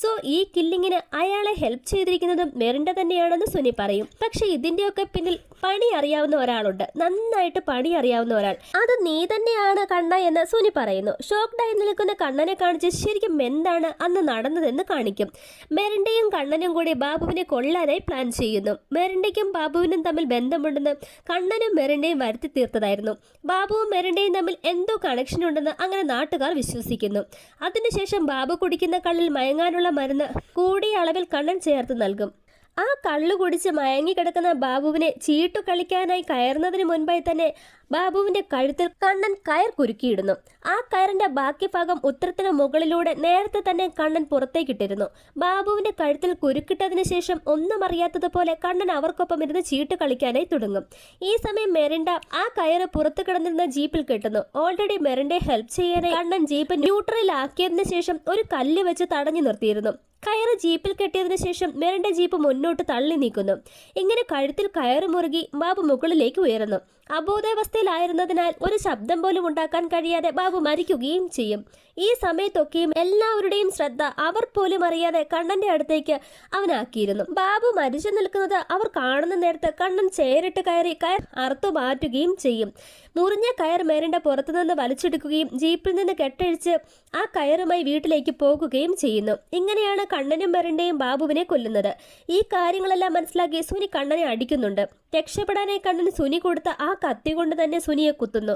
സോ ഈ കില്ലിങ്ങിന് അയാളെ ഹെൽപ്പ് ചെയ്തിരിക്കുന്നതും മെറിന്റെ തന്നെയാണെന്ന് സുനി പറയും. പക്ഷെ ഇതിന്റെയൊക്കെ പിന്നിൽ പണി അറിയാവുന്ന ഒരാളുണ്ട്. നന്നായിട്ട് പണി അറിയാവുന്ന ഒരാൾ. അത് നീ തന്നെയാണ് കണ്ണ എന്ന് സുനി പറയുന്നു. ഷോക്ഡായി നിൽക്കുന്ന കണ്ണനെ കാണിച്ച് ശരിക്കും എന്താണ് അന്ന് നടന്നതെന്ന് കാണിക്കും. മെരണ്ടയും കണ്ണനും കൂടി ബാബുവിനെ കൊല്ലാനായി പ്ലാൻ ചെയ്യുന്നു. മെരണ്ടയ്ക്കും ബാബുവിനും തമ്മിൽ ബന്ധമുണ്ടെന്ന് കണ്ണനും മെരണ്ടയും വരുത്തി തീർത്തതായിരുന്നു. ബാബുവും മെരണ്ടയും തമ്മിൽ എന്തോ കണക്ഷൻ ഉണ്ടെന്ന് അങ്ങനെ നാട്ടുകാർ വിശ്വസിക്കുന്നു. അതിനുശേഷം ബാബു കുടിക്കുന്ന കള്ളിൽ മയങ്ങാനുള്ള മരുന്ന് കൂടിയ അളവിൽ കണ്ണൻ ചേർത്ത് നൽകും. ആ കള്ളു കുടിച്ച് മയങ്ങിക്കിടക്കുന്ന ബാബുവിനെ ചീട്ടു കളിക്കാനായി കയറുന്നതിന് മുൻപായി തന്നെ ബാബുവിന്റെ കഴുത്തിൽ കണ്ണൻ കയർ കുരുക്കിയിടുന്നു. ആ കയറിന്റെ ബാക്കി ഭാഗം ഉത്തരത്തിന് മുകളിലൂടെ നേരത്തെ തന്നെ കണ്ണൻ പുറത്തേക്കിട്ടിരുന്നു. ബാബുവിന്റെ കഴുത്തിൽ കുരുക്കിട്ടതിന് ശേഷം ഒന്നും അറിയാത്തതുപോലെ കണ്ണൻ അവർക്കൊപ്പം ഇരുന്ന് ചീട്ട് കളിക്കാനായി തുടങ്ങും. ഈ സമയം മെറിൻഡ ആ കയറ് പുറത്തു കിടന്നിരുന്ന ജീപ്പിൽ കെട്ടുന്നു. ഓൾറെഡി മെറിൻഡെ ഹെൽപ്പ് ചെയ്യാനായി കണ്ണൻ ജീപ്പ് ന്യൂട്രൽ ആക്കിയതിനു ശേഷം ഒരു കല്ല് വെച്ച് തടഞ്ഞു നിർത്തിയിരുന്നു. കയറ് ജീപ്പിൽ കെട്ടിയതിനു ശേഷം മെറിന്റെ ജീപ്പ് മുന്നോട്ട് തള്ളി നീക്കുന്നു. ഇങ്ങനെ കഴുത്തിൽ കയറ് മുറുകി ബാബു മുകളിലേക്ക് ഉയരുന്നു. അബോധാവസ്ഥയിലായിരുന്നതിനാൽ ഒരു ശബ്ദം പോലും ഉണ്ടാക്കാൻ കഴിയാതെ ബാബു മരിക്കുകയും ചെയ്യും. ഈ സമയത്തൊക്കെയും എല്ലാവരുടെയും ശ്രദ്ധ അവർ പോലും അറിയാതെ കണ്ണന്റെ അടുത്തേക്ക് അവനാക്കിയിരുന്നു. ബാബു മരിച്ചു നിൽക്കുന്നത് അവർ കാണുന്ന നേരത്ത് കണ്ണൻ ചേരിട്ട് കയറി കയർ അറുത്തു മാറ്റുകയും ചെയ്യും. മുറിഞ്ഞ കയർ മേരന്റെ പുറത്തുനിന്ന് വലിച്ചെടുക്കുകയും ജീപ്പിൽ നിന്ന് കെട്ടഴിച്ച് ആ കയറുമായി വീട്ടിലേക്ക് പോകുകയും ചെയ്യുന്നു. ഇങ്ങനെയാണ് കണ്ണനും മെറിന്റെയും ബാബുവിനെ കൊല്ലുന്നത്. ഈ കാര്യങ്ങളെല്ലാം മനസ്സിലാക്കി സുനി കണ്ണനെ അടിക്കുന്നുണ്ട്. രക്ഷപ്പെടാനായി കണ്ണൻ സുനി കൊടുത്ത ആ കത്തി കൊണ്ട് തന്നെ സുനിയെ കുത്തുന്നു.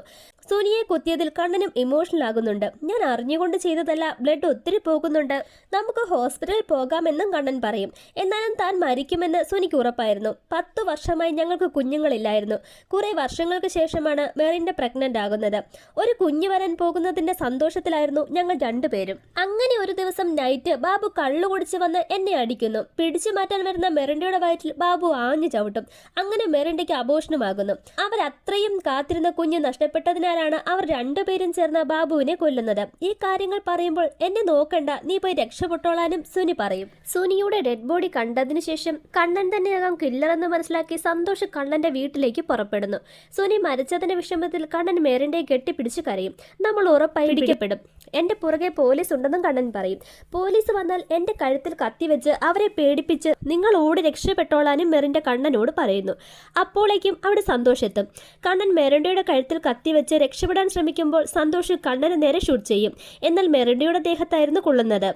സുനിയെ കുത്തിയതിൽ കണ്ണനും ഇമോഷണൽ ആകുന്നുണ്ട്. ഞാൻ അറിഞ്ഞുകൊണ്ട് ചെയ്തതല്ല ബ്ലഡ് ഒത്തിരി പോകുന്നുണ്ട്. നമുക്ക് ഹോസ്പിറ്റലിൽ പോകാമെന്നും കണ്ണൻ പറയും. എന്നാലും താൻ മരിക്കുമെന്ന് സുനിക്ക് ഉറപ്പായിരുന്നു. പത്തു വർഷമായി ഞങ്ങൾക്ക് കുഞ്ഞുങ്ങളില്ലായിരുന്നു. കുറെ വർഷങ്ങൾക്ക് ശേഷമാണ് മെറിന്റെ പ്രഗ്നന്റ് ആകുന്നത്. ഒരു കുഞ്ഞു വരാൻ പോകുന്നതിന്റെ സന്തോഷത്തിലായിരുന്നു ഞങ്ങൾ രണ്ടുപേരും. അങ്ങനെ ഒരു ദിവസം നൈറ്റ് ബാബു കള്ളു കുടിച്ച് വന്ന് എന്നെ അടിക്കുന്നു. പിടിച്ചു മാറ്റാൻ വരുന്ന മെറിൻഡയുടെ വയറ്റിൽ ബാബു ആഞ്ഞു ചവിട്ടും. അങ്ങനെ മെറിൻഡയ്ക്ക് അപോഷണമാകുന്നു അവർ അത്രയും കാത്തിരുന്ന കുഞ്ഞ് നഷ്ടപ്പെട്ടതിനാലാണ് അവർ രണ്ടുപേരും ചേർന്ന ബാബുവിനെ കൊല്ലുന്നത്. ഈ കാര്യങ്ങൾ പറയുമ്പോൾ എന്നെ നോക്കണ്ട നീ പോയി രക്ഷപ്പെട്ടോളാനും സുനി പറയും. സുനിയുടെ ഡെഡ് ബോഡി കണ്ടതിന് ശേഷം കണ്ണൻ തന്നെയാകാം കില്ലറെന്ന് മനസ്സിലാക്കി സന്തോഷ് കണ്ണന്റെ വീട്ടിലേക്ക് പുറപ്പെടുന്നു. സുനി മരിച്ചതിന്റെ വിഷമത്തിൽ കണ്ണൻ മേറിന്റെ കെട്ടിപ്പിടിച്ച് കരയും. നമ്മൾ ഉറപ്പായി പിടിക്കപ്പെടും. എന്റെ പുറകെ പോലീസ് ഉണ്ടെന്നും കണ്ണൻ പറയും. പോലീസ് വന്നാൽ എന്റെ കഴുത്തിൽ കത്തിവെച്ച് അവരെ പേടിപ്പിച്ച് നിങ്ങൾ ഓടി രക്ഷപ്പെട്ടോളാനും മെറിന്റെ കണ്ണനോട് പറയുന്നു. അപ്പോഴേക്കും അവിടെ സന്തോഷ് എത്തും കണ്ണൻ മെറിൻഡയുടെ കഴുത്തിൽ കത്തിവെച്ച് രക്ഷപ്പെടാൻ ശ്രമിക്കുമ്പോൾ സന്തോഷ് കണ്ണന് നേരെ ഷൂട്ട് ചെയ്യും. എന്നാൽ മെറിൻഡയുടെ ദേഹത്തായിരുന്നു കൊള്ളുന്നത്.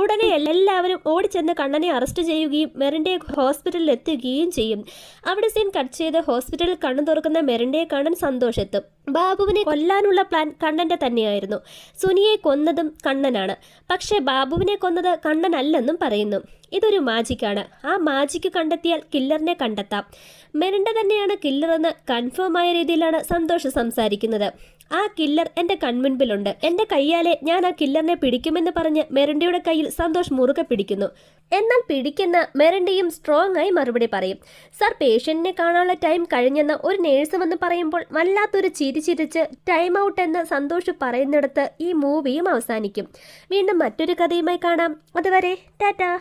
ഉടനെ എല്ലാവരും ഓടിച്ചെന്ന് കണ്ണനെ അറസ്റ്റ് ചെയ്യുകയും മെറിന്റെ ഹോസ്പിറ്റലിൽ എത്തുകയും ചെയ്യും. അവിടെ സീൻ കട്ട് ചെയ്ത് ഹോസ്പിറ്റലിൽ കണ്ണു തുറക്കുന്ന മെറിന്റെ കാണാൻ സന്തോഷെത്തും. ബാബുവിനെ കൊല്ലാനുള്ള പ്ലാൻ കണ്ണന്റെ തന്നെയായിരുന്നു. സുനിയെ കൊന്നതും കണ്ണനാണ്. പക്ഷേ ബാബുവിനെ കൊന്നത് കണ്ണനല്ലെന്നും പറയുന്നു. ഇതൊരു മാജിക്കാണ്. ആ മാജിക്ക് കണ്ടെത്തിയാൽ കില്ലറിനെ കണ്ടെത്താം. മെറിന്റെ തന്നെയാണ് കില്ലറെന്ന് കൺഫേം ആയ രീതിയിലാണ് സന്തോഷം സംസാരിക്കുന്നത്. ആ കില്ലർ എന്റെ കൺമുൻപിലുണ്ട്. എന്റെ കയ്യാലെ ഞാൻ ആ കില്ലറിനെ പിടിക്കുമെന്ന് പറഞ്ഞ് മെറിൻഡയുടെ കയ്യിൽ സന്തോഷ് മുറുകെ പിടിക്കുന്നു. എന്നാൽ പിടിക്കുന്ന മെറിൻഡയും സ്ട്രോങ് ആയി മറുപടി പറയും. സർ പേഷ്യന്റിനെ കാണാനുള്ള ടൈം കഴിഞ്ഞെന്ന് ഒരു നേഴ്സ് വന്ന് പറയുമ്പോൾ വല്ലാത്തൊരു ചിരി ചിരിച്ച് ടൈം ഔട്ട് എന്ന് സന്തോഷ് പറയുന്നിടത്ത് ഈ മൂവിയും അവസാനിക്കും. വീണ്ടും മറ്റൊരു കഥയുമായി കാണാം. അതുവരെ ടാറ്റാ.